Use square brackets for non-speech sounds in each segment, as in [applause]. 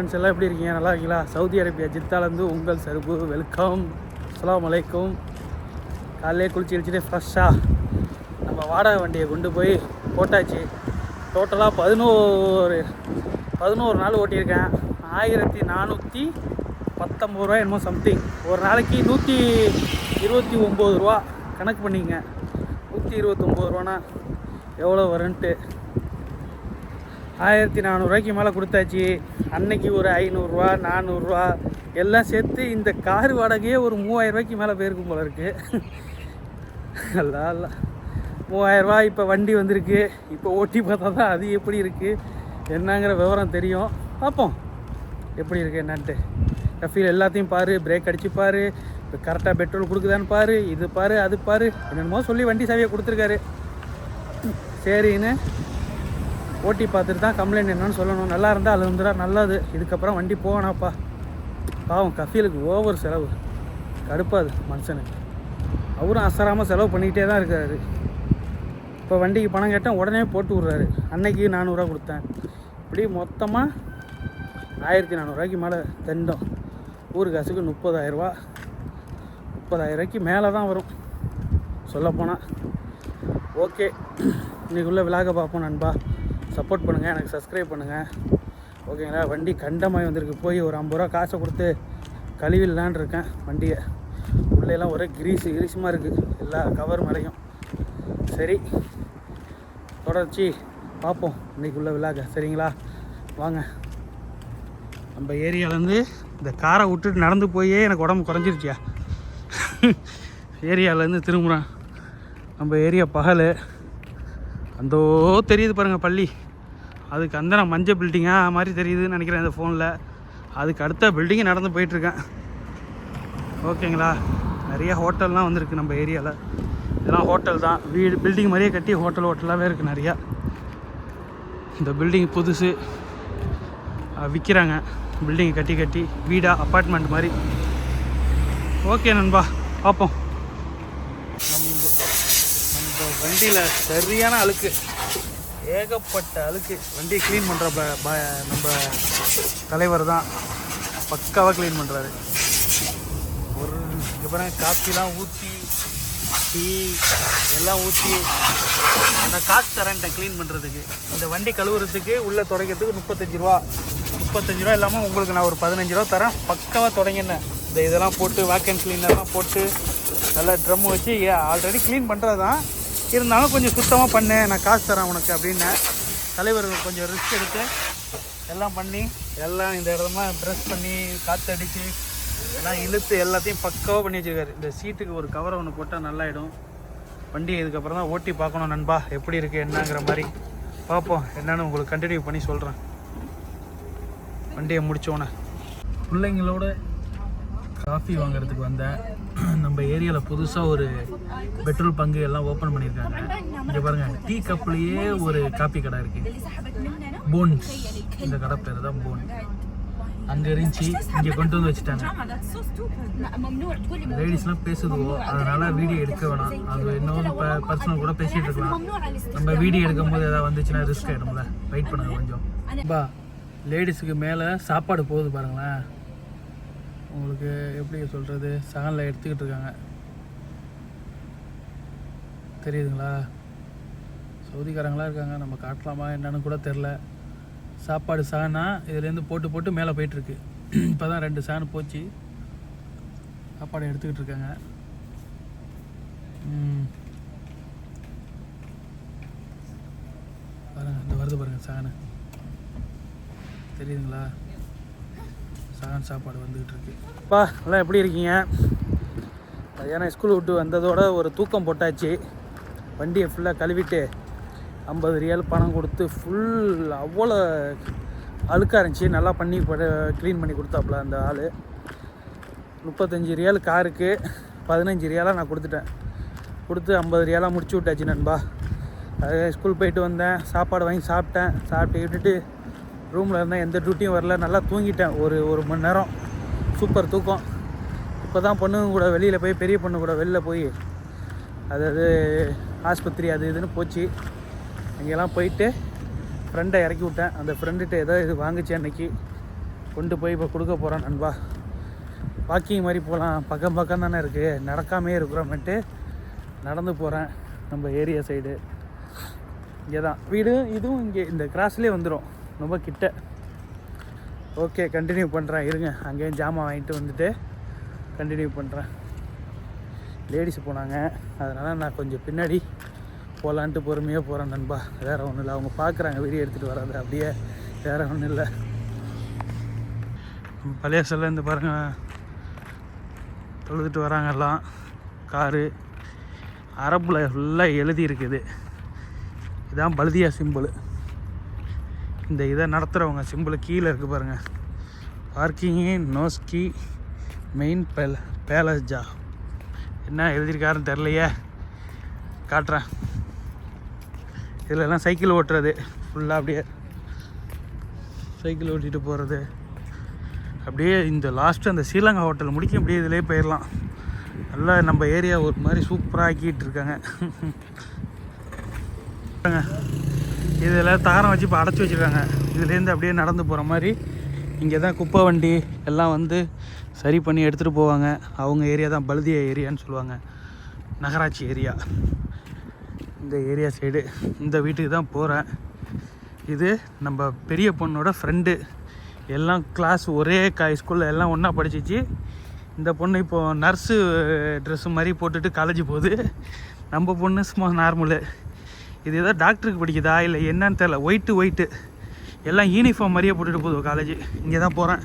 Friends எல்லாம் எப்படி இருக்கீங்க? நல்லா இருக்கீங்களா? சவுதி அரேபியா ஜித்தாலேருந்து உங்கள் சருப்பு வெல்கம் அஸ்லாம் அலைக்கும். காலையிலே குளிச்சு அடிச்சுட்டு ஃப்ரெஷ்ஷாக நம்ம வாடகை வண்டியை கொண்டு போய் போட்டாச்சு. டோட்டலாக பதினோரு பதினோரு நாள் ஓட்டியிருக்கேன். ஆயிரத்தி நானூற்றி பத்தொம்பது ரூபா என்னமோ சம்திங் ஒரு நாளைக்கு நூற்றி இருபத்தி ஒம்பது ரூபா கணக்கு பண்ணிக்கங்க. நூற்றி இருபத்தொம்பது ரூபானா எவ்வளோ வரும்ன்ட்டு. ஆயிரத்தி நானூறுரூவாய்க்கு மேலே கொடுத்தாச்சு. அன்னைக்கு ஒரு ஐநூறுரூவா நானூறுரூவா எல்லாம் சேர்த்து இந்த கார் வாடகையே ஒரு மூவாயிரரூவாய்க்கு மேலே போயிருக்கும் போல இருக்குது அல்லா அல்ல. மூவாயிரரூவா இப்போ வண்டி வந்திருக்கு. இப்போ ஓட்டி பார்த்தா தான் அது எப்படி இருக்குது என்னங்கிற விவரம் தெரியும். பார்ப்போம். எப்படி இருக்குது என்னன்ட்டு. ரஃபீல் எல்லாத்தையும் பாரு பிரேக் அடித்து பாரு இப்போ கரெக்டாக பெட்ரோல் கொடுக்குதான்னு பாரு இது பாரு அது பாரு என்னென்னமோ சொல்லி வண்டி சாவியை கொடுத்துருக்காரு. சரின்னு ஓட்டி பார்த்துட்டு தான் கம்ப்ளைண்ட் என்னன்னு சொல்லணும். நல்லா இருந்தால் அது வந்துடா நல்லது. இதுக்கப்புறம் வண்டி போகணாப்பா. பாவம் கஃபீலுக்கு ஓவர் செலவு. கடுப்பாது மனுஷனுக்கு. அவரும் அசராமல் செலவு பண்ணிக்கிட்டே தான் இருக்காரு. இப்போ வண்டிக்கு பணம் கேட்டால் உடனே போட்டு விட்றாரு. அன்னைக்கு நானூறுரூவா கொடுத்தேன். இப்படி மொத்தமாக ஆயிரத்தி நானூறுரூவாய்க்கு மேலே தண்டம். ஊர் காசுக்கு முப்பதாயிரரூவா. முப்பதாயிரரூவாய்க்கு மேலே தான் வரும். சொல்லப்போனால் ஓகே. இன்றைக்குள்ளே விலாக பார்ப்போம் நண்பா. சப்போர்ட் பண்ணுங்கள் எனக்கு சப்ஸ்கிரைப் பண்ணுங்கள் ஓகேங்களா? வண்டி கண்டமாய் வந்திருக்கு. போய் ஒரு ஐம்பது ரூபா காசை கொடுத்து கழுவிடலான் இருக்கேன் வண்டியை. உள்ளேலாம் ஒரே கிரீஸு கிரீஸுமாக இருக்குது எல்லா கவர் மேலேயும். சரி தொடர்ச்சி. பார்ப்போம் இன்னைக்குள்ள விழாக்க சரிங்களா? வாங்க. நம்ம ஏரியாவிலேருந்து இந்த காரை விட்டுட்டு நடந்து போயே எனக்கு உடம்பு குறைஞ்சிருச்சியா? ஏரியாவிலேருந்து திரும்புகிறேன் நம்ம ஏரியா பகல். அந்தோ தெரியுது பாருங்கள் பள்ளி. அதுக்கு அந்த நான் மஞ்சள் பில்டிங்காக மாதிரி தெரியுதுன்னு நினைக்கிறேன் இந்த ஃபோனில் அதுக்கு அடுத்த பில்டிங்கு நடந்து போயிட்டுருக்கேன். ஓகேங்களா? நிறைய ஹோட்டல்லாம் வந்திருக்கு நம்ம ஏரியாவில் இதெல்லாம் ஹோட்டல் தான். வீடு பில்டிங் மாதிரியே கட்டி ஹோட்டல் ஹோட்டலாகவே இருக்குது நிறையா. இந்த பில்டிங் புதுசு. விற்கிறாங்க பில்டிங்கை கட்டி கட்டி வீடாக அப்பார்ட்மெண்ட் மாதிரி. ஓகே நண்பா பார்ப்போம் வண்டியில் சரியான அழுக்கு. ஏகப்பட்ட அழுக்கு. வண்டியை க்ளீன் பண்ணுற ப நம்ம தலைவர் தான். பக்காவாக க்ளீன் பண்ணுறாரு ஒரு இங்கே பாருங்க காப்பிலாம் ஊற்றி டீ எல்லாம் ஊற்றி நான் காசு தரேன்ட்டேன் க்ளீன் பண்ணுறதுக்கு இந்த வண்டி கழுவுறதுக்கு உள்ளே துடைக்கிறதுக்கு முப்பத்தஞ்சு ரூபா. முப்பத்தஞ்சு ரூபா இல்லாமல் உங்களுக்கு நான் ஒரு பதினஞ்சு ரூபா தரேன். பக்காவாக தொடங்கினேன். இந்த இதெல்லாம் போட்டு வேக்கன் க்ளீனர்லாம் போட்டு நல்லா ட்ரம் வச்சு ஆல்ரெடி க்ளீன் பண்ணுறது தான் இருந்தாலும் கொஞ்சம் சுத்தமாக பண்ணு நான் காசு தரேன் உனக்கு அப்படின்னேன் தலைவர் கொஞ்சம் ரிஸ்க் எடுத்து எல்லாம் பண்ணி எல்லாம் இந்த இடமா ப்ரெஷ் பண்ணி காற்று அடித்து எல்லாம் இழுத்து எல்லாத்தையும் பக்காவாக பண்ணி வச்சுருக்காரு. இந்த சீட்டுக்கு ஒரு கவரை ஒன்று போட்டால் நல்லாயிடும். வண்டி இதுக்கப்புறம் தான் ஓட்டி பார்க்கணும் நண்பா. எப்படி இருக்குது என்னங்கிற மாதிரி. பார்ப்போம் என்னென்னு உங்களுக்கு கண்டினியூ பண்ணி சொல்கிறேன் வண்டியை முடித்தோன்னே பிள்ளைங்களோட காஃபி வாங்குறதுக்கு வந்தேன். [clears throat] நம்ம ஏரியாவில் புதுசாக ஒரு பெட்ரோல் பங்கு எல்லாம் ஓப்பன் பண்ணியிருக்காங்க. இங்கே பாருங்கள் டீ கப்லேயே ஒரு காப்பி கடை இருக்குது போன்ஸ். இந்த கடை பேர் தான் போன். அங்கே இருந்துச்சு இங்கே கொண்டு வந்து வச்சுட்டாங்க. லேடிஸ்லாம் பேசுதுவோ அதனால் வீடியோ எடுக்க வேணாம். அது இன்னொரு ப பர்சனல் கூட பேசிகிட்டு இருக்கலாம். நம்ம வீடியோ எடுக்கும்போது எதாவது வந்துச்சுன்னா ரிஸ்க் ஆகிடும்ல வெயிட் பண்ணுங்கள் கொஞ்சம். பா லேடிஸுக்கு மேலே சாப்பாடு போகுது பாருங்களேன். உங்களுக்கு எப்படி சொல்கிறது செகண்டில் எடுத்துக்கிட்டு இருக்காங்க. தெரியுதுங்களா? சவுதிக்காரங்களா இருக்காங்க. நம்ம காட்டலாமா என்னன்னு கூட தெரில சாப்பாடு சானா இதுலேருந்து போட்டு போட்டு மேலே போயிட்டுருக்கு. இப்போ தான் ரெண்டு சாணு போச்சு. சாப்பாடு எடுத்துக்கிட்டு இருக்காங்க. பாருங்கள் இந்த வருது பாருங்கள் சாணு தெரியுதுங்களா? சான் சாப்பாடு வந்துக்கிட்டு இருக்கு. எல்லாம் எப்படி இருக்கீங்க? மதியானம் ஸ்கூல் விட்டு வந்ததோட ஒரு தூக்கம் போட்டாச்சு. வண்டியை ஃபுல்லாக கழுவிட்டு ஐம்பது ரியால் பணம் கொடுத்து ஃபுல் அவ்வளோ அழுக்காக இருந்துச்சு. நல்லா பண்ணி க்ளீன் பண்ணி கொடுத்தாப்புல அந்த ஆள். முப்பத்தஞ்சு ரியல் காருக்கு பதினஞ்சு ரியாலாக நான் கொடுத்துட்டேன். கொடுத்து ஐம்பது ரியாலாக முடிச்சு விட்டாச்சு நண்பா. அது ஸ்கூல் போயிட்டு வந்தேன். சாப்பாடு வாங்கி சாப்பிட்டேன். சாப்பிட்டு விட்டுட்டு ரூமில் இருந்தேன் எந்த டியூட்டியும் வரல. நல்லா தூங்கிட்டேன். ஒரு ஒரு மணி நேரம். சூப்பர் தூக்கம். இப்போ தான் பொண்ணுங்க கூட வெளியில் போய் பெரிய பொண்ணு கூட வெளில போய் அதாவது ஆஸ்பத்திரி அது இதுன்னு போச்சு. அங்கெல்லாம் போயிட்டு ஃப்ரெண்டை இறக்கி விட்டேன். அந்த ஃப்ரெண்டுகிட்ட ஏதோ இது வாங்குச்சு அன்னைக்கு. கொண்டு போய் இப்போ கொடுக்க போகிறேன் நண்பா. வாக்கிங் மாதிரி போகலாம் பக்கம் பக்கம் தானே இருக்குது நடக்காமே இருக்கிறோமேட்டு நடந்து போகிறேன் நம்ம ஏரியா சைடு இங்கே தான் வீடு இதுவும் இங்கே இந்த கிராஸ்லேயே வந்துடும் ரொம்ப கிட்ட. ஓகே கண்டினியூ பண்ணுறேன் இருங்க அங்கேயும் ஜாமான் வாங்கிட்டு வந்துட்டு கண்டினியூ பண்ணுறேன் லேடிஸ் போனாங்க. அதனால் நான் கொஞ்சம் பின்னாடி போகலான்ட்டு பொறுமையாக போகிறேன் நண்பா. வேறு ஒன்றும் இல்லை. அவங்க பார்க்குறாங்க வீடியோ எடுத்துகிட்டு வர்றது அப்படியே வேறு ஒன்றும் இல்லை. பழைய செல்ல இருந்து பாருங்கள் தொழுதுட்டு வராங்க எல்லாம். காரு. அரபில் ஃபுல்லாக எழுதி இருக்குது. இதான் பல்தியா சிம்பிள் இந்த இதை நடத்துகிறவங்க சிம்பிள் கீழே இருக்குது பாருங்கள் பார்க்கிங்கு நோஸ்கி மெயின் பேல பேலஸ்ஜா என்ன எழுதியிருக்காருன்னு தெரிலையே காட்டுறேன். இதிலலாம் சைக்கிள் ஓட்டுறது. ஃபுல்லாக அப்படியே சைக்கிள் ஓட்டிகிட்டு போகிறது அப்படியே இந்த லாஸ்ட்டு அந்த ஸ்ரீலங்கா ஹோட்டல் முடிக்க அப்படியே இதிலே போயிடலாம் நல்லா நம்ம ஏரியா ஒரு மாதிரி சூப்பராக ஆக்கிட்டு இருக்காங்க. [laughs] இதில் தாரம் வச்சு இப்போ அடைச்சி வச்சுருக்காங்க. இதுலேருந்து அப்படியே நடந்து போகிற மாதிரி இங்கே தான் குப்பை வண்டி எல்லாம் வந்து சரி பண்ணி எடுத்துகிட்டு போவாங்க. அவங்க ஏரியா தான் பழுதிய ஏரியான்னு சொல்லுவாங்க. நகராட்சி ஏரியா. இந்த ஏரியா சைடு இந்த வீட்டுக்கு தான் போகிறேன். இது நம்ம பெரிய பொண்ணோட ஃப்ரெண்டு எல்லாம் கிளாஸ் ஒரே கா ஸ்கூலில் எல்லாம் ஒன்றா படிச்சிச்சு. இந்த பொண்ணு இப்போது நர்ஸு ட்ரெஸ்ஸு மாதிரி போட்டுட்டு காலேஜ் போகுது. நம்ம பொண்ணு சும்மா நார்மலு இது ஏதோ டாக்டருக்கு படிக்குதா? இல்லை என்னன்னு தெரில ஒயிட்டு ஒயிட்டு எல்லாம் யூனிஃபார்ம் மாதிரியே போட்டுட்டு போகுது காலேஜ் இங்கே தான் போகிறேன்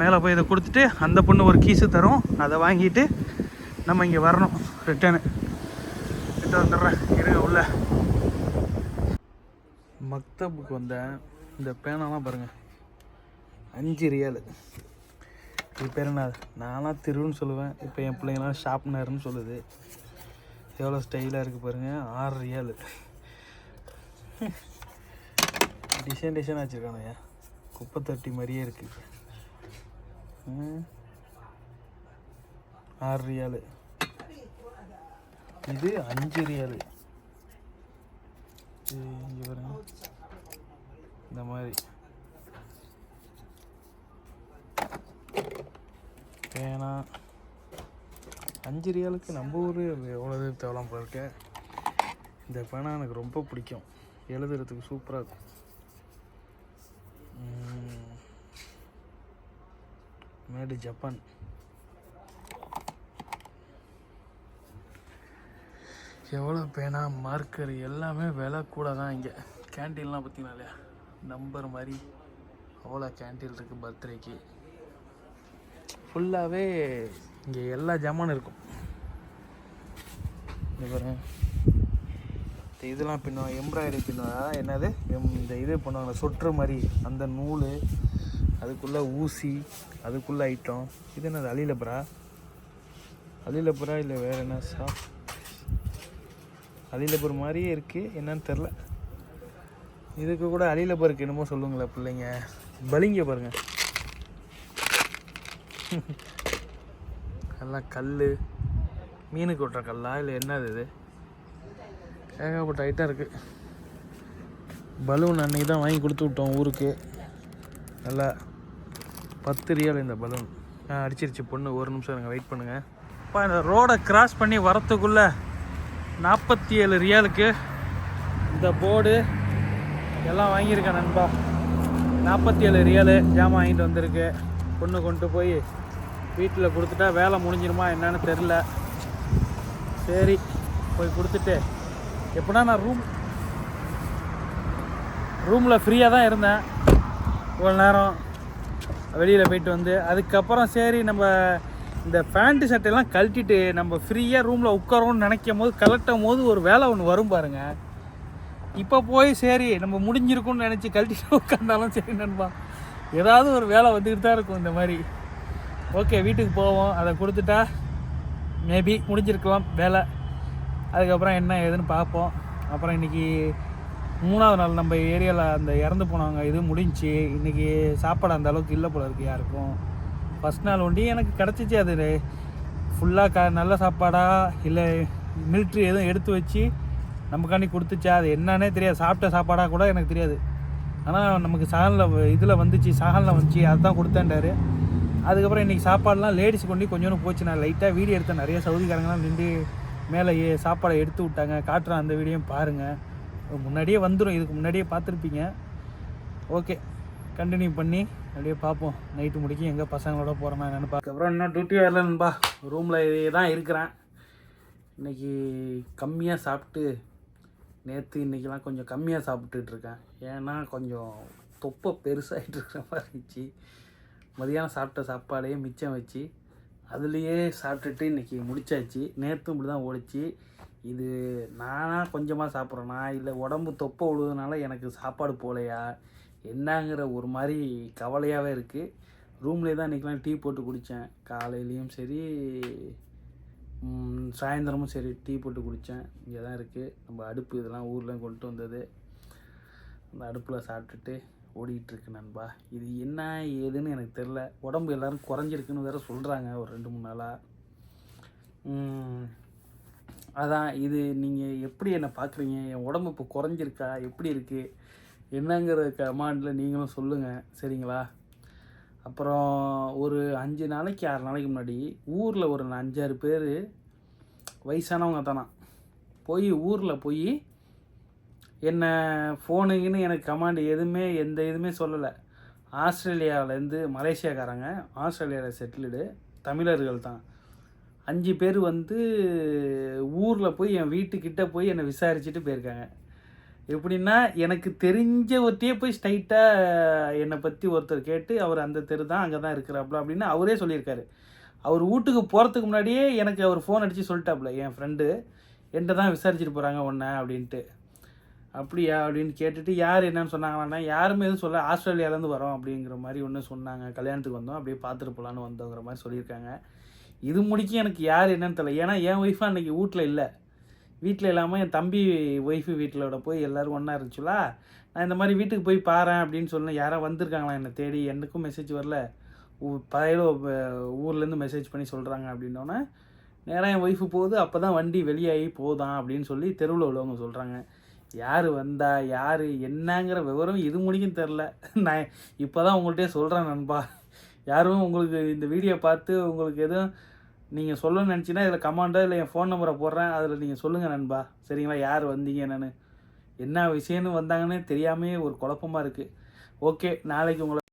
மேலே போய் இதை கொடுத்துட்டு அந்த பொண்ணு ஒரு கீஸு தரும். அதை வாங்கிட்டு நம்ம இங்கே வரணும். ரிட்டனு கிட்ட வந்துடுறேன். இருங்க உள்ள. மக்தபுக்கு வந்தேன் இந்த பேனாலாம் பாருங்கள் அஞ்சு ரியாலு இது பேர் என்ன? நானாக திருன்னு சொல்லுவேன். இப்போ என் பிள்ளைங்களாம் ஷாப்னர்னு சொல்லுது. எவ்வளோ ஸ்டைலாக இருக்குது பாருங்கள் ஆறு ரியாலு. Design design வச்சுருக்கானுங்க. குப்பை தட்டி மாதிரியே இருக்குது ஆறு ரியாலு. இது அஞ்சு ரியாலு. இது இங்கே பாருங்க. இந்த மாதிரி. பேனா. அஞ்சு ரியாலுக்கு நம்ம ஊர் எவ்வளோ தேவலாம் போல இருக்க. இந்த பேனா எனக்கு ரொம்ப பிடிக்கும். எழுதுறதுக்கு சூப்பராக இருக்கும். Made Japan. எவ்வளோ பேனா மார்க்கர் எல்லாமே விலை கூட தான் இங்கே. கேன்டீன்லாம் பார்த்தீங்கன்னா இல்லையா? நம்பர் மாதிரி அவ்வளோ கேன்டீன் இருக்குது பர்த்டேக்கு ஃபுல்லாகவே இங்கே எல்லா ஜாமானும் இருக்கும். பாருங்க. இந்த இதெல்லாம் பின்னுவாங்க எம்ப்ராய்டரி பின்னுவாங்க. என்னது? எம் இந்த இது பண்ணுவாங்க சொட்டுற மாதிரி அந்த நூல் அதுக்குள்ளே ஊசி அதுக்குள்ளே ஐட்டம் இது என்னது அலிலபுரா அலிலபுரா இல்லை வேறு என்ன? சா அலிலபுர் மாதிரியே இருக்குது என்னன்னு தெரில இதுக்கு கூட அலிலபருக்கு என்னமோ சொல்லுங்களேன் பிள்ளைங்க. பலிங்க பாருங்கள் எல்லாம் கல் மீனுக்கு விட்ற கல்லா இல்லை என்னது இது? ஏகப்பட்ட ஐட்டம் இருக்குது பலூன் அன்னைக்கு தான் வாங்கி கொடுத்து விட்டோம் ஊருக்கு. நல்லா பத்து ரியால் இந்த பலூன் அடிச்சிருச்சு பொண்ணு. ஒரு நிமிஷம் எனக்கு வெயிட் பண்ணுங்கள் இப்போ இந்த ரோடை கிராஸ் பண்ணி வரத்துக்குள்ளே நாற்பத்தி ஏழு ரியாலுக்கு இந்த போர்டு எல்லாம் வாங்கியிருக்கேன் நண்பா. நாற்பத்தி ஏழு ரியலு ஜாமான் வாங்கிட்டு வந்திருக்கு. பொண்ணு கொண்டு போய் வீட்டில் கொடுத்துட்டா வேலை முடிஞ்சிருமா என்னன்னு தெரில. சரி போய் கொடுத்துட்டு. எப்படின்னா நான் ரூம் ரூமில் ஃப்ரீயாக தான் இருந்தேன். இவ்வளோ நேரம் வெளியில் போயிட்டு வந்து அதுக்கப்புறம் சரி நம்ம இந்த பேண்ட்டு சட்டையெல்லாம் கழட்டிட்டு நம்ம ஃப்ரீயாக ரூமில் உட்காரோன்னு நினைக்கும் போது கலட்டும் போது ஒரு வேலை ஒன்று வரும் பாருங்க. இப்போ போய் சரி நம்ம முடிஞ்சிருக்கும்னு நினச்சி கழட்டிட்டு உட்காந்தாலும் சரி நண்பா. ஏதாவது ஒரு வேலை வந்துக்கிட்டு தான் இருக்கும் இந்த மாதிரி. ஓகே வீட்டுக்கு போவோம். அதை கொடுத்துட்டா மேபி முடிஞ்சிருக்கலாம் வேலை. அதுக்கப்புறம் என்ன ஏதுன்னு பார்ப்போம். அப்புறம் இன்றைக்கி மூணாவது நாள் நம்ம ஏரியாவில் அந்த இறந்து போனவங்க இது முடிஞ்சுச்சு இன்றைக்கி சாப்பாடு அந்த அளவுக்கு இல்லை போல இருக்குது யாருக்கும். ஃபஸ்ட் நாள் ஒண்டி எனக்கு கிடச்சிச்சு அது. ஃபுல்லாக க நல்ல சாப்பாடாக இல்லை மில்ட்ரி எதுவும் எடுத்து வச்சு நமக்காண்டி கொடுத்துச்சா அது என்னன்னே தெரியாது. சாப்பிட்ட சாப்பாடாக கூட எனக்கு தெரியாது. ஆனால் நமக்கு சாகலில் இதில் வந்துச்சு சாகலில் வந்துச்சு அதுதான் கொடுத்தேன்டாரு. அதுக்கப்புறம் இன்றைக்கி சாப்பாடுலாம் லேடிஸ் கொண்டு கொஞ்சோண்டு போச்சு நான் லைட்டாக வீடியோ எடுத்தேன். நிறைய சவுதிக்காரங்களாம் நின்று மேலே சாப்பாடை எடுத்து விட்டாங்க. காட்டுறேன் அந்த வீடியோ பாருங்கள் முன்னாடியே வந்துடும் இதுக்கு முன்னாடியே பார்த்துருப்பீங்க. ஓகே கண்டினியூ பண்ணி அப்படியே பார்ப்போம். நைட்டு முடிக்கும் எங்கே பசங்களோட போகிறோமா என்னென்னு பார்க்க அப்புறம் இன்னும் டியூட்டி வரலன்பா ரூமில் தான் இருக்கிறேன். இன்னைக்கு கம்மியாக சாப்பிட்டு நேற்று இன்றைக்கெலாம் கொஞ்சம் கம்மியாக சாப்பிட்டுட்ருக்கேன் ஏன்னா கொஞ்சம் தொப்பை பெருசாகிட்டு இருக்கிற மாதிரி இருந்துச்சு. மதியானம் சாப்பிட்ட சாப்பாடையே மிச்சம் வச்சு அதுலேயே சாப்பிட்டுட்டு இன்றைக்கி முடிச்சாச்சு. நேற்று இப்படி தான் ஓடிச்சு. இது நானாக கொஞ்சமாக சாப்பிட்றேனா? இல்லை உடம்பு தொப்பை விழுதுனால எனக்கு சாப்பாடு போகலையா என்னங்கிற ஒரு மாதிரி கவலையாகவே இருக்குது ரூம்லேயே தான் இன்றைக்கெலாம் டீ போட்டு குடித்தேன் காலையிலையும் சரி சாயந்தரமும் சரி டீ போட்டு குடித்தேன் இங்கே தான் இருக்குது நம்ம அடுப்பு இதெல்லாம் ஊரில் கொண்டு வந்தது. அந்த அடுப்பில் சாப்பிட்டுட்டு ஓடிட்டுருக்கு நண்பா. இது என்ன ஏதுன்னு எனக்கு தெரில உடம்பு எல்லாரும் குறைஞ்சிருக்குன்னு வேறு சொல்கிறாங்க ஒரு ரெண்டு மூணு நாளாக அதான் இது நீங்கள் எப்படி என்னை பார்க்குறீங்க என் உடம்பு இப்போ குறைஞ்சிருக்கா? எப்படி இருக்குது என்னங்கிற கமாண்டில் நீங்களும் சொல்லுங்கள் சரிங்களா? அப்புறம் ஒரு அஞ்சு நாளைக்கு ஆறு நாளைக்கு முன்னாடி ஊரில் ஒரு அஞ்சாறு பேர் வயசானவங்க தானா? போய் ஊரில் போய் என்னை ஃபோனுங்கன்னு எனக்கு கமாண்ட் எதுவுமே எந்த இதுவுமே சொல்லலை. ஆஸ்திரேலியாவிலேருந்து மலேசியாக்காரங்க ஆஸ்திரேலியாவில் செட்டில்டு தமிழர்கள் தான். அஞ்சு பேர் வந்து ஊரில் போய் என் வீட்டுக்கிட்ட போய் என்னை விசாரிச்சுட்டு போயிருக்காங்க. எப்படின்னா எனக்கு தெரிஞ்ச ஒருத்தையே போய் ஸ்ட்ரைட்டாக என்னை பற்றி ஒருத்தர் கேட்டு அவர் அந்த தெரு தான் அங்கே தான் இருக்கிறாப்புல அப்படின்னு அவரே சொல்லியிருக்காரு. அவர் வீட்டுக்கு போகிறதுக்கு முன்னாடியே எனக்கு அவர் ஃபோன் அடித்து சொல்லிட்டாப்புல என் ஃப்ரெண்டு என்கிட்ட தான் விசாரிச்சுட்டு போகிறாங்க ஒன்று அப்படின்ட்டு. அப்படியா அப்படின்னு கேட்டுட்டு யார் என்னன்னு சொன்னாங்களான்னா யாருமே எதுவும் சொல்ல ஆஸ்திரேலியாவிலேருந்து வரோம் அப்படிங்கிற மாதிரி ஒன்று சொன்னாங்க. கல்யாணத்துக்கு வந்தோம். அப்படியே பார்த்துட்டு போகலான்னு வந்தோங்கிற மாதிரி சொல்லியிருக்காங்க. இது முடிக்கும் எனக்கு யார் என்னன்னு தெரியல. ஏன்னா என் ஒய்ஃபாக அன்றைக்கி வீட்டில் இல்லை. வீட்டில் இல்லாமல் என் தம்பி ஒய்ஃபு வீட்டிலோட போய் எல்லோரும் ஒன்றா இருந்துச்சுலா. நான் இந்த மாதிரி வீட்டுக்கு போய் பாரேன் அப்படின்னு சொன்னேன் யாரோ வந்திருக்காங்களா என்னை தேடி. எனக்கும் மெசேஜ் வரல. பழைய ஊர்லேருந்து மெசேஜ் பண்ணி சொல்கிறாங்க அப்படின்னோடனே நேராக என் ஒய்ஃபு போகுது. அப்போ தான் வண்டி வெளியாகி போதான் அப்படின்னு சொல்லி தெருவில் உள்ளவங்க சொல்கிறாங்க யார் வந்தா யார் என்னங்கிற விவரம் இது முடிக்கும் தெரில நான் இப்போ தான் உங்கள்கிட்டயே சொல்கிறேன் நண்பா. யாரும் உங்களுக்கு இந்த வீடியோ பார்த்து உங்களுக்கு எதுவும் நீங்கள் சொல்லணும்னு நினச்சின்னா இதில் கமாண்டோ இல்லை என் ஃபோன் நம்பரை போடுறேன். அதில் நீங்கள் சொல்லுங்கள் நண்பா. சரிங்களா? யார் வந்தீங்க என்னென்னு. என்ன விஷயம்னு வந்தாங்கன்னு தெரியாமே ஒரு குழப்பமா இருக்குது ஓகே நாளைக்கு உங்களை